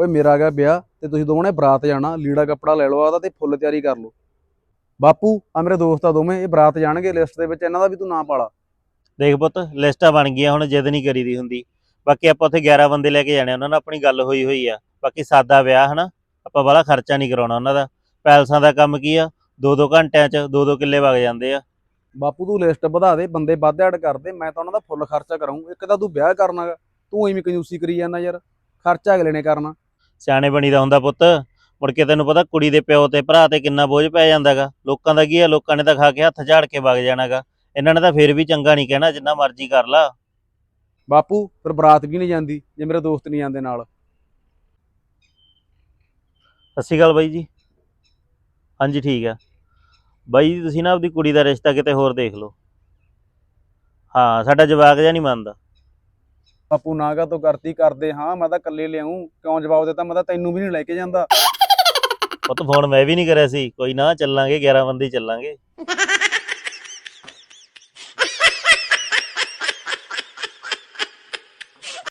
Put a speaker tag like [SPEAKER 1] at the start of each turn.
[SPEAKER 1] ਓਏ ਮੇਰਾ ਗਿਆ ਵਿਆਹ? ਤੇ ਤੁਸੀਂ ਦੋਵਾਂ ਨੇ ਬਰਾਤ ਜਾਣਾ ਲੀੜਾ ਕੱਪੜਾ ਲੈ ਲਓ ਆਦਾ ਤੇ ਫੁੱਲ ਤਿਆਰੀ ਕਰ ਲਓ। ਬਾਪੂ ਆ ਮੇਰੇ ਦੋਸਤ ਆ ਦੋਵੇਂ ਇਹ ਬਰਾਤ ਜਾਣਗੇ ਲਿਸਟ ਦੇ ਵਿੱਚ ਇਹਨਾਂ ਦਾ ਵੀ ਤੂੰ ਨਾਂ ਪਾਲਾ।
[SPEAKER 2] ਦੇਖ ਪੁੱਤ ਲਿਸਟਾਂ ਬਣ ਗਈਆਂ ਹੁਣ ਜਿੱਦ ਨਹੀਂ ਕਰੀਦੀ ਹੁੰਦੀ। ਬਾਕੀ ਆਪਾਂ ਉੱਥੇ 11 ਬੰਦੇ ਲੈ ਕੇ ਜਾਣੇ ਉਹਨਾਂ ਨਾਲ ਆਪਣੀ ਗੱਲ ਹੋਈ ਹੋਈ ਆ। ਬਾਕੀ ਸਾਦਾ ਵਿਆਹ ਹਨਾ? ਆਪਾਂ ਬੜਾ ਖਰਚਾ ਨਹੀਂ ਕਰਾਉਣਾ ਉਹਨਾਂ ਦਾ। ਪੈਲਸਾਂ ਦਾ ਕੰਮ ਕੀ ਆ? ਦੋ ਦੋ ਘੰਟਿਆਂ 'ਚ ਦੋ ਦੋ ਕਿੱਲੇ ਵਗ ਜਾਂਦੇ ਆ।
[SPEAKER 1] ਬਾਪੂ ਤੂੰ ਲਿਸਟ ਵਧਾ ਦੇ ਬੰਦੇ ਵੱਧ ਐਡ ਕਰ ਦੇ ਮੈਂ ਤਾਂ ਉਹਨਾਂ ਦਾ ਫੁੱਲ ਖਰਚਾ ਕਰਾਉਂ ਇੱਕ ਤਾਂ ਤੂੰ ਵਿਆਹ ਕਰਨਾਗਾ ਤੂੰ ਐਵੇਂ ਕੰਜੂਸੀ ਕਰੀ ਜਾਂਦਾ ਯਾਰ। ਖਰਚਾ ਅਗਲੇ ਨੇ ਕਰਨਾ।
[SPEAKER 2] ਸਿਆਣੇ ਬਣੀ ਦਾ ਹੁੰਦਾ ਪੁੱਤ। ਮੁੜ ਕੇ ਤੈਨੂੰ ਪਤਾ ਕੁੜੀ ਦੇ ਪਿਓ ਤੇ ਭਰਾ ਤੇ ਕਿੰਨਾ ਬੋਝ ਪੈ ਜਾਂਦਾਗਾ। ਲੋਕਾਂ ਦਾ ਕੀ ਆ ਲੋਕਾਂ ਨੇ ਤਾਂ ਖਾ ਕੇ ਹੱਥ ਝਾੜ ਕੇ ਵਗ ਜਾਣਾਗਾ। ਇਹਨਾਂ ਨੇ ਤਾਂ ਫੇਰ ਵੀ ਚੰਗਾ ਨਹੀਂ ਕਹਿਣਾ ਜਿੰਨਾ ਮਰਜ਼ੀ ਕਰ ਲਾ।
[SPEAKER 1] ਬਾਪੂ ਫਿਰ ਬਰਾਤ ਵੀ ਨਹੀਂ ਜਾਂਦੀ ਜੇ ਮੇਰੇ ਦੋਸਤ ਨਹੀਂ ਜਾਂਦੇ ਨਾਲ।
[SPEAKER 2] ਸਤਿ ਸ਼੍ਰੀ ਅਕਾਲ ਬਾਈ ਜੀ। ਹਾਂਜੀ ਠੀਕ ਆ। ਬਾਈ ਜੀ ਤੁਸੀਂ ਨਾ ਆਪਦੀ ਕੁੜੀ ਦਾ ਰਿਸ਼ਤਾ ਕਿਤੇ ਹੋਰ ਦੇਖ ਲਓ। ਹਾਂ ਸਾਡਾ ਜਵਾਕ ਜਿਹਾ ਨਹੀਂ ਮੰਨਦਾ।
[SPEAKER 1] ਬਾਪੂ ਨਾਗਾ ਤੋਂ ਕਰਤੀ ਕਰਦੇ ਹਾਂ ਮੈਂ ਤਾਂ ਇਕੱਲੇ ਲਿਆਉਂ ਕਿਉਂ ਜਵਾਬ ਦਿੱਤਾ? ਮੈਂ ਤਾਂ ਤੈਨੂੰ ਵੀ ਨਹੀਂ ਲੈ ਕੇ ਜਾਂਦਾ।
[SPEAKER 2] ਉਹ ਤਾਂ ਫੋਨ ਮੈਂ ਵੀ ਨਹੀਂ ਕਰਿਆ ਸੀ। ਕੋਈ ਨਾ ਚੱਲਾਂਗੇ 11 ਬੰਦੇ ਹੀ ਚੱਲਾਂਗੇ।